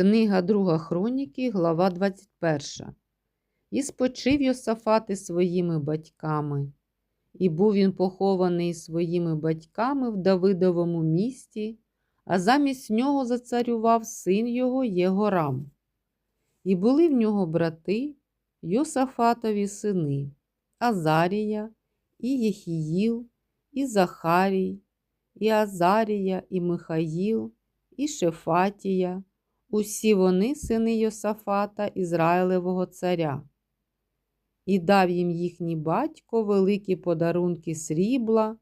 Книга Друга Хроніки, глава 21. І спочив Йосафати своїми батьками, і був він похований своїми батьками в Давидовому місті, а замість нього зацарював син його Єгорам. І були в нього брати Йосафатові сини Азарія, і Єхіїл, і Захарій, і Азарія, і Михаїл, і Шефатія. Усі вони сини Йосафата, Ізраїлевого царя. І дав їм їхній батько великі подарунки срібла,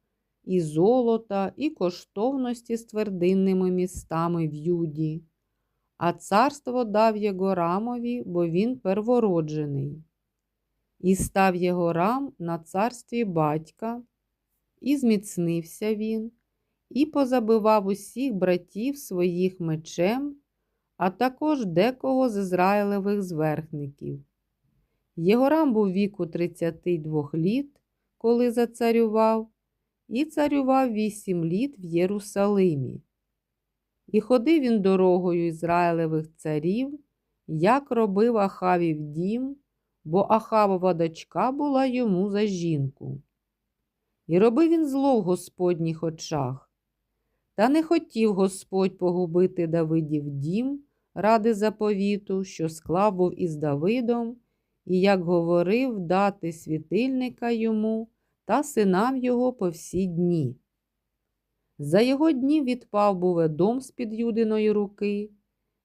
і золота, і коштовності з твердинними містами в Юді, а царство дав Єгорамові, бо він первороджений. І став Єгорам на царстві батька, і зміцнився він, і позабивав усіх братів своїх мечем а також декого з Ізраїлевих зверхників. Єгорам був віку 32 літ, коли зацарював, і царював вісім літ в Єрусалимі. І ходив він дорогою Ізраїлевих царів, як робив Ахавів дім, бо Ахавова дочка була йому за жінку. І робив він зло в Господніх очах. Та не хотів Господь погубити Давидів дім, ради заповіту, що склав був із Давидом, і, як говорив, дати світильника йому та синам його по всі дні. За його днів відпав був Едом з під Юдиної руки,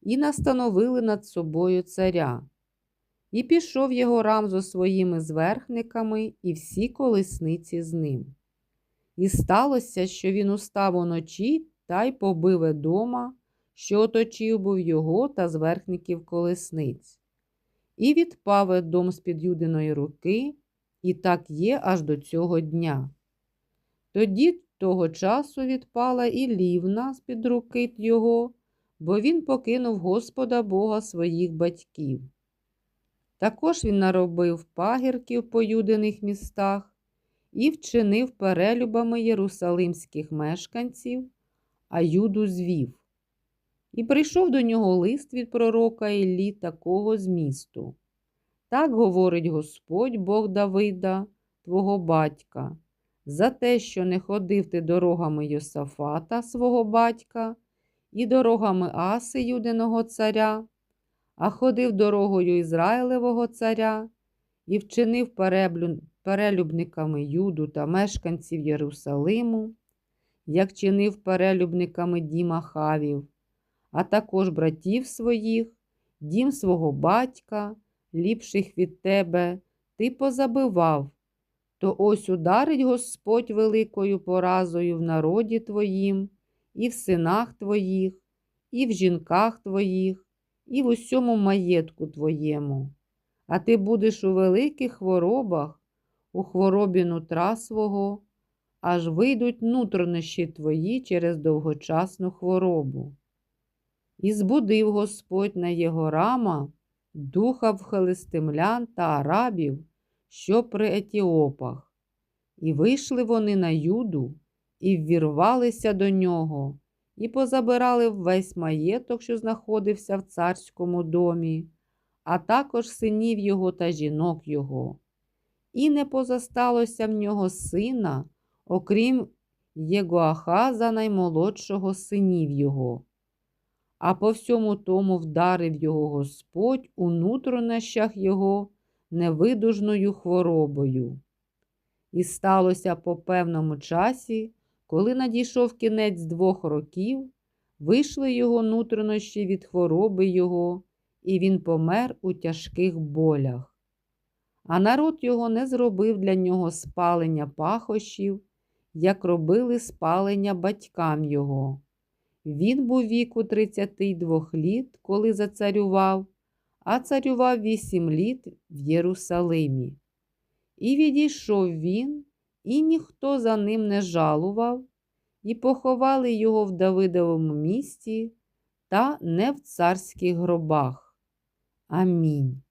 і настановили над собою царя. І пішов його рам зо своїми зверхниками і всі колесниці з ним. І сталося, що він устав уночі та й побив Едома, що оточив був його та зверхників колесниць. І відпав Едом з під Юдиної руки, і так є аж до цього дня. Тоді того часу відпала і лівна з під руки його, бо він покинув Господа Бога своїх батьків. Також він наробив пагірків по юдиних містах і вчинив перелюбами єрусалимських мешканців, а юду звів. І прийшов до нього лист від пророка Іллі такого змісту. Так говорить Господь Бог Давида, твого батька, за те, що не ходив ти дорогами Йосафата, свого батька, і дорогами Аси Юдиного царя, а ходив дорогою Ізраїлевого царя і вчинив перелюбниками Юду та мешканців Єрусалиму, як чинив перелюбниками Діма Хавів а також братів своїх, дім свого батька, ліпших від тебе, ти позабивав, то ось ударить Господь великою поразою в народі твоїм, і в синах твоїх, і в жінках твоїх, і в усьому маєтку твоєму. А ти будеш у великих хворобах, у хворобі нутра свого, аж вийдуть нутрощі твої через довгочасну хворобу. І збудив Господь на Єгорама духа в хелестимлян та арабів, що при Етіопах, і вийшли вони на юду, і ввірвалися до нього, і позабирали весь маєток, що знаходився в царському домі, а також синів його та жінок його. І не позасталося в нього сина, окрім Єгоахаза наймолодшого синів його а по всьому тому вдарив його Господь у нутронощах його невидужною хворобою. І сталося по певному часі, коли надійшов кінець двох років, вийшли його нутрощі від хвороби його, і він помер у тяжких болях. А народ його не зробив для нього спалення пахощів, як робили спалення батькам його. Він був віку 32 літ, коли зацарював, а царював вісім літ в Єрусалимі. І відійшов він, і ніхто за ним не жалував, і поховали його в Давидовому місті та не в царських гробах. Амінь.